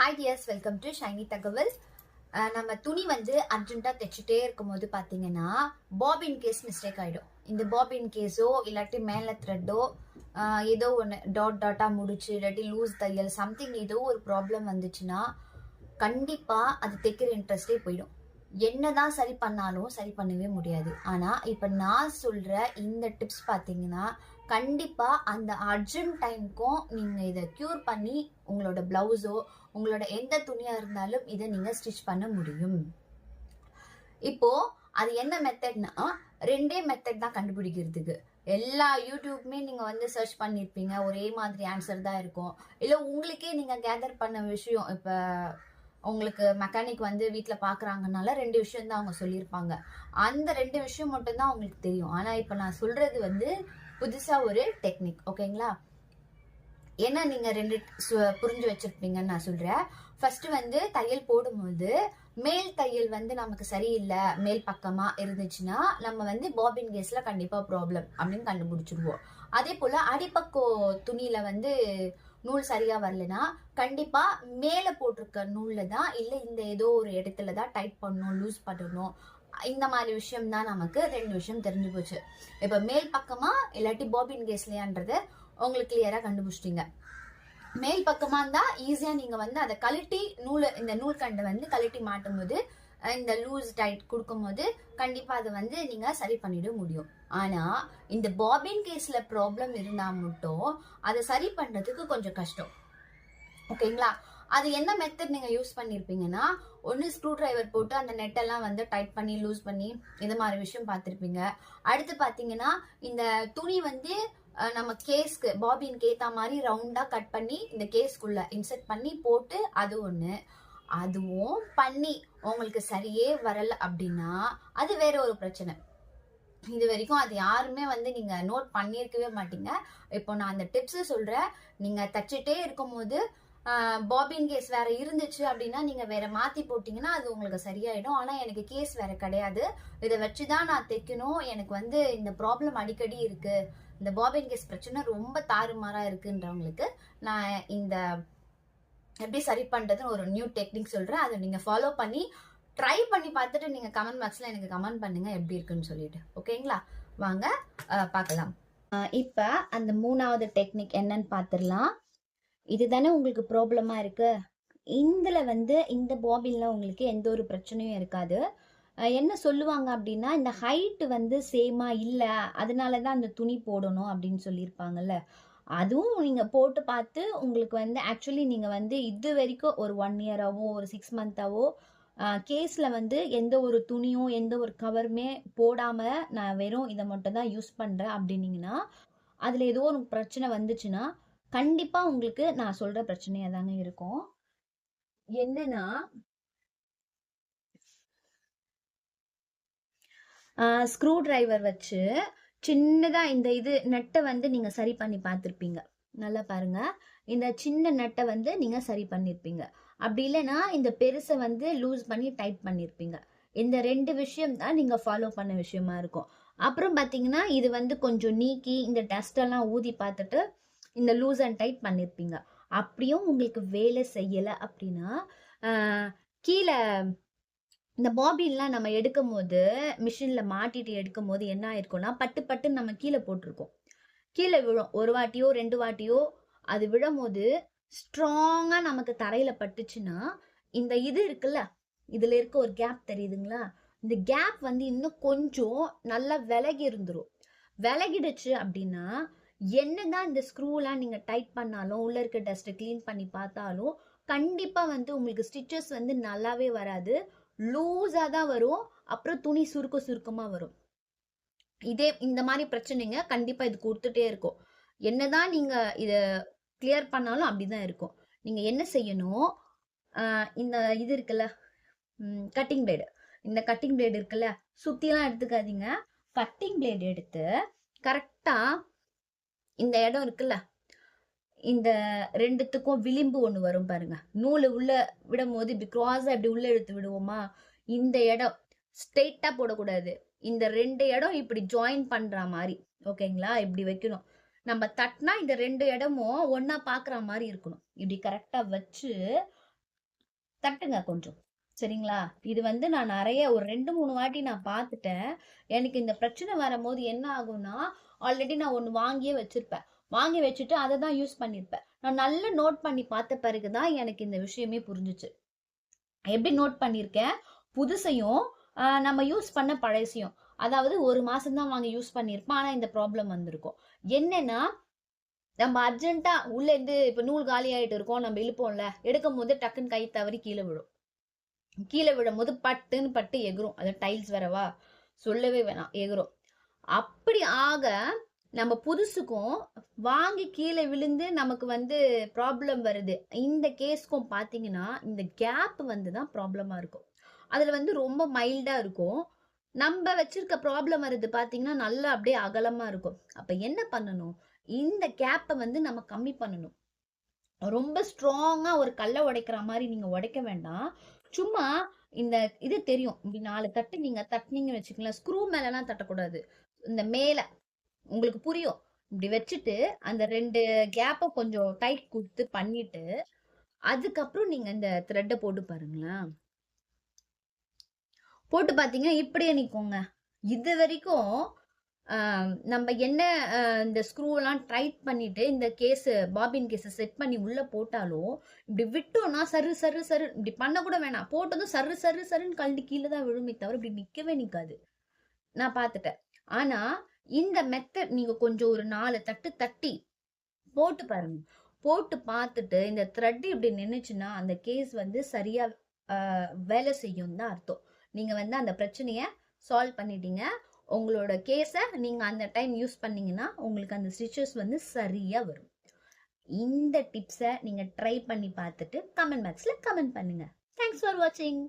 Hi dears welcome to Shiny தகவல் நம்ம துணி வந்து அர்ஜென்ட்டாக தைச்சிட்டே இருக்கும்போது பார்த்தீங்கன்னா பாபின் கேஸ் மிஸ்டேக் ஆகிடும் இந்த பாபின் கேஸோ இல்லாட்டி மேலே த்ரெட்டோ ஏதோ ஒன்று டாட் டாட்டாக முடிச்சு இல்லாட்டி லூஸ் தையல் சம்திங் ஏதோ ஒரு ப்ராப்ளம் வந்துச்சுன்னா கண்டிப்பாக அது தைக்கிற இன்ட்ரெஸ்டே போயிடும். என்னதான் சரி பண்ணாலும் சரி பண்ணவே முடியாது. ஆனால் இப்போ நான் சொல்கிற இந்த டிப்ஸ் பார்த்தீங்கன்னா கண்டிப்பாக அந்த அர்ஜென்ட் டைமுக்கும் நீங்கள் இதை க்யூர் பண்ணி உங்களோட ப்ளவுஸோ உங்களோட எந்த துணியாக இருந்தாலும் இதை நீங்கள் ஸ்டிச் பண்ண முடியும். இப்போ அது என்ன மெத்தட்னா ரெண்டே மெத்தட் தான் கண்டுபிடிக்கிறதுக்கு. எல்லா யூடியூப்மே நீங்கள் வந்து சர்ச் பண்ணியிருப்பீங்க ஒரே மாதிரி ஆன்சர் தான் இருக்கும். இல்லை உங்களுக்கே நீங்கள் கேதர் பண்ண விஷயம் இப்போ உங்களுக்கு மெக்கானிக் வந்து வீட்டில் பார்க்குறாங்கனால ரெண்டு விஷயம் தான் அவங்க சொல்லியிருப்பாங்க. அந்த ரெண்டு விஷயம் மட்டும்தான் அவங்களுக்கு தெரியும். ஆனால் இப்போ நான் சொல்கிறது வந்து புதுசாக ஒரு டெக்னிக் ஓகேங்களா என்ன நீங்கள் ரெண்டு சு- புரிஞ்சு வச்சுருப்பீங்கன்னு நான் சொல்கிறேன் ஃபர்ஸ்ட் வந்து தையல் போடும்போது மேல் தையல் வந்து நமக்கு சரியில்லை மேல் பக்கமாக இருந்துச்சுன்னா நம்ம வந்து பாபின் கேஸில் கண்டிப்பாக ப்ராப்ளம் அப்படின்னு கண்டுபிடிச்சிடுவோம் அதே போல் அடிப்பக்கோ துணியில் வந்து நூல் சரியாக வரலனா கண்டிப்பாக மேலே போட்டிருக்க நூலில் தான் இல்லை இந்த ஏதோ ஒரு இடத்துல தான் டைட் பண்ணணும் லூஸ் பண்ணணும். இந்த மாதிரி விஷயம் தான் நமக்கு ரெண்டு விஷயம் தெரிஞ்சு போச்சு. இப்போ மேல் பக்கமாக இல்லாட்டி பாபின் கேஸ்லையான்றது உங்களுக்கு கிளியரா கண்டுபிடிச்சிட்டீங்க. மேல் பக்கமா இருந்தா ஈஸியா நீங்க வந்து அதை கழட்டி நூலை இந்த நூல் கண்டை வந்து கழட்டி மாட்டும் போது இந்த லூஸ் டைட் கொடுக்கும்போது கண்டிப்பா அதை வந்து நீங்க சரி பண்ணிட முடியும். ஆனா இந்த பாபின் கேஸ்ல ப்ராப்ளம் இருந்தா மட்டும் அதை சரி பண்றதுக்கு கொஞ்சம் கஷ்டம். ஓகேங்களா? அது என்ன மெத்தட் நீங்க யூஸ் பண்ணிருப்பீங்கன்னா ஒன்று ஸ்க்ரூ டிரைவர் போட்டு அந்த நெட்டெல்லாம் வந்து டைட் பண்ணி லூஸ் பண்ணி இந்த மாதிரி விஷயம் பார்த்துருப்பீங்க. அடுத்து பார்த்தீங்கன்னா இந்த துணி வந்து நம்ம கேஸ்க்கு பாபின் கேத்தா மாதிரி ரவுண்டா கட் பண்ணி இந்த கேஸ்க்குள்ள இன்செர்ட் பண்ணி போட்டு அது ஒன்று அதுவும் பண்ணி உங்களுக்கு சரியே வரல அப்படின்னா அது வேற ஒரு பிரச்சனை. இது வரைக்கும் அது யாருமே வந்து நீங்க நோட் பண்ணியிருக்கவே மாட்டீங்க. இப்போ நான் அந்த டிப்ஸ் சொல்றேன். நீங்க தச்சுட்டே இருக்கும்போது பாபின் கேஸ் வேற இருந்துச்சு அப்படின்னா நீங்க வேற மாத்தி போட்டீங்கன்னா அது உங்களுக்கு சரியாயிடும். ஆனா எனக்கு கேஸ் வேற கிடையாது. இதை வச்சுதான் நான் தைக்கணும். எனக்கு வந்து இந்த ப்ராப்ளம் அடிக்கடி இருக்கு. இந்த பாபின் கேஸ் பிரச்சனை ரொம்ப தாறுமாறா இருக்குன்றவங்களுக்கு நான் இந்த எப்படி சரி பண்றதுன்னு ஒரு நியூ டெக்னிக் சொல்றேன். அதை நீங்க ஃபாலோ பண்ணி ட்ரை பண்ணி பார்த்துட்டு நீங்க கமெண்ட் பாக்ஸ்ல எனக்கு கமெண்ட் பண்ணுங்க எப்படி இருக்குன்னு சொல்லிட்டு. ஓகேங்களா? வாங்க பார்க்கலாம். இப்போ அந்த மூணாவது டெக்னிக் என்னன்னு பார்த்துடலாம். இதுதானே உங்களுக்கு ப்ராப்ளமாக இருக்கு? இதில் வந்து இந்த பாபிலில் உங்களுக்கு எந்த ஒரு பிரச்சனையும் இருக்காது. என்ன சொல்லுவாங்க அப்படின்னா இந்த ஹைட்டு வந்து சேமாக இல்லை அதனால தான் அந்த துணி போடணும் அப்படின்னு சொல்லியிருப்பாங்கல்ல. அதுவும் நீங்கள் போட்டு பார்த்து உங்களுக்கு வந்து ஆக்சுவலி நீங்கள் வந்து இது வரைக்கும் ஒரு ஒன் இயராகவோ ஒரு சிக்ஸ் மந்தாவோ கேஸில் வந்து எந்த ஒரு துணியும் எந்த ஒரு கவருமே போடாமல் நான் வெறும் இதை மட்டும் தான் யூஸ் பண்ணுறேன் அப்படின்னீங்கன்னா அதில் ஏதோ ஒரு பிரச்சனை வந்துச்சுன்னா கண்டிப்பாக உங்களுக்கு நான் சொல்கிற பிரச்சனையாக தாங்க இருக்கும். என்னன்னா ஸ்க்ரூ டிரைவர் வச்சு சின்னதாக இந்த இது நட்டை வந்து நீங்கள் சரி பண்ணி பார்த்துருப்பீங்க. நல்லா பாருங்கள் இந்த சின்ன நட்டை வந்து நீங்கள் சரி பண்ணியிருப்பீங்க அப்படி இல்லைன்னா இந்த பெருசை வந்து லூஸ் பண்ணி டைட் பண்ணியிருப்பீங்க இந்த ரெண்டு விஷயம் தான் நீங்கள் ஃபாலோ பண்ண விஷயமா இருக்கும். அப்புறம் பார்த்தீங்கன்னா இது வந்து கொஞ்சம் நீக்கி இந்த டஸ்டெல்லாம் ஊதி பார்த்துட்டு இந்த லூஸ் அண்ட் டைட் பண்ணிருப்பீங்க. அப்படியும் உங்களுக்கு வேலை செய்யலை அப்படின்னா கீழே இந்த பாபின்லாம் நம்ம எடுக்கும் போது மிஷினில் மாட்டிட்டு எடுக்கும் போது என்ன ஆயிருக்கும்னா பட்டு பட்டு நம்ம கீழே போட்டிருக்கோம். கீழே விழும். ஒரு வாட்டியோ ரெண்டு வாட்டியோ அது விழும்போது ஸ்ட்ராங்காக நமக்கு தரையில் பட்டுச்சுன்னா இந்த இது இருக்குல்ல இதில் இருக்க ஒரு கேப் தெரியுதுங்களா? இந்த கேப் வந்து இன்னும் கொஞ்சம் நல்லா விலகி இருந்துரும். விலகிடுச்சு அப்படின்னா என்ன தான் இந்த ஸ்க்ரூலாம் நீங்கள் டைட் பண்ணாலும் உள்ளே இருக்க டஸ்ட்டை க்ளீன் பண்ணி பார்த்தாலும் கண்டிப்பாக வந்து உங்களுக்கு ஸ்டிச்சஸ் வந்து நல்லாவே வராது. லூஸாக தான் வரும். அப்புறம் துணி சுருக்க சுருக்கமாக வரும். இதே இந்த மாதிரி பிரச்சனைங்க கண்டிப்பாக இது கொடுத்துட்டே இருக்கும். என்னதான் நீங்கள் இதை கிளியர் பண்ணாலும் அப்படி தான் இருக்கும். நீங்கள் என்ன செய்யணும்? இந்த இது இருக்குல்ல கட்டிங் பிளேடு இந்த கட்டிங் பிளேடு இருக்குல்ல சுற்றிலாம் எடுத்துக்காதீங்க. கட்டிங் பிளேடு எடுத்து கரெக்டாக இந்த இடம் இருக்குல்ல? இந்த ரெண்டுத்துக்கும் விளிம்பு ஒன்று வரும் பாருங்க. நூலை உள்ள விடும் போது இப்படி கிராஸா இப்படி உள்ள எடுத்து விடுவோமா? இந்த இடம் ஸ்ட்ரெயிட்டா போடக்கூடாது. இந்த ரெண்டு இடம் இப்படி ஜாயின் பண்ற மாதிரி ஓகேங்களா இப்படி வைக்கணும். நம்ம தட்டினா இந்த ரெண்டு இடமும் ஒன்னா பாக்குற மாதிரி இருக்கணும். இப்படி கரெக்டா வச்சு தட்டுங்க கொஞ்சம். சரிங்களா? இது வந்து நான் நிறைய ஒரு ரெண்டு மூணு வாட்டி நான் பார்த்துட்டேன். எனக்கு இந்த பிரச்சனை வரும்போது என்ன ஆகும்னா ஆல்ரெடி நான் ஒன்று வாங்கியே வச்சுருப்பேன். வாங்கி வச்சுட்டு அதை தான் யூஸ் பண்ணியிருப்பேன் நான் நல்லா நோட் பண்ணி பார்த்த பிறகு தான் எனக்கு இந்த விஷயமே புரிஞ்சிச்சு. எப்படி நோட் பண்ணியிருக்கேன் புதுசையும் நம்ம யூஸ் பண்ண பழசையும். அதாவது ஒரு மாதம்தான் வாங்கி யூஸ் பண்ணியிருப்பேன் ஆனால் இந்த ப்ராப்ளம் வந்திருக்கும். என்னன்னா நம்ம அர்ஜென்ட்டாக உள்ளேருந்து இப்போ நூல் காலி ஆகிட்டு இருக்கோம். நம்ம இழுப்போம்ல. எடுக்கும் போது டக்குன்னு கை தவறி கீழே விழும். கீழே விழும்போது பட்டுன்னு பட்டு எகுரும். அது டைல்ஸ் வரவா சொல்லவே வேணாம். எகுரும். அப்படி ஆக நம்ம புதுசுக்கும் வாங்கி கீழே விழுந்து நமக்கு வந்து ப்ராப்ளம் வருது. இந்த கேஸ்க்கும் பார்த்தீங்கன்னா இந்த கேப் வந்து தான் ப்ராப்ளமா இருக்கும். அதுல வந்து ரொம்ப மைல்டா இருக்கும். நம்ம வச்சிருக்க ப்ராப்ளம் வருது பார்த்தீங்கன்னா நல்லா அப்படியே அகலமா இருக்கும். அப்ப என்ன பண்ணணும்? இந்த கேப்பை வந்து நம்ம கம்மி பண்ணணும். ரொம்ப ஸ்ட்ராங்கா ஒரு கல்லை உடைக்கிற மாதிரி நீங்க உடைக்க வேண்டாம். சும்மா இந்த இது தெரியும். இப்படி நாலு தட்டு நீங்க தட்டினீங்கன்னு வச்சுக்கலாம் ஸ்க்ரூ மேலெலாம் தட்டக்கூடாது. இந்த மேலே உங்களுக்கு புரியும். இப்படி வச்சுட்டு அந்த ரெண்டு கேப்பை கொஞ்சம் டைட் கொடுத்து பண்ணிட்டு அதுக்கப்புறம் நீங்க இந்த த்ரெட்டை போட்டு பாருங்களேன். போட்டு பார்த்தீங்கன்னா இப்படியே நிற்கோங்க இது வரைக்கும் நம்ம என்ன இந்த ஸ்க்ரூவெல்லாம் டைட் பண்ணிட்டு இந்த கேஸு பாபின் கேஸை செட் பண்ணி உள்ள போட்டாலும் இப்படி விட்டோம்னா சரு சரு சரு இப்படி பண்ண கூட வேணாம். போட்டதும் சரு சரு சருன்னு கழண்டு கீழே தான் விழுமே தவிர இப்படி நிற்கவே நிற்காது நான் பார்த்துட்டேன். ஆனா இந்த மெத்தட் நீங்க கொஞ்சம் ஒரு நாலு தட்டு தட்டி போட்டு பாருங்க. போட்டு பார்த்துட்டு இந்த த்ரெட் இப்படி நின்றுச்சுன்னா அந்த கேஸ் வந்து சரியா வேலை செய்யும் தான் அர்த்தம். நீங்க வந்து அந்த பிரச்சனையை சால்வ் பண்ணிட்டீங்க. உங்களோட கேஸை நீங்க அந்த டைம் யூஸ் பண்ணீங்கன்னா உங்களுக்கு அந்த ஸ்டிச்சஸ் வந்து சரியா வரும். இந்த டிப்ஸை நீங்க ட்ரை பண்ணி பார்த்துட்டு கமெண்ட் பாக்ஸ்ல கமெண்ட் பண்ணுங்க. தேங்க்ஸ் ஃபார் வாட்சிங்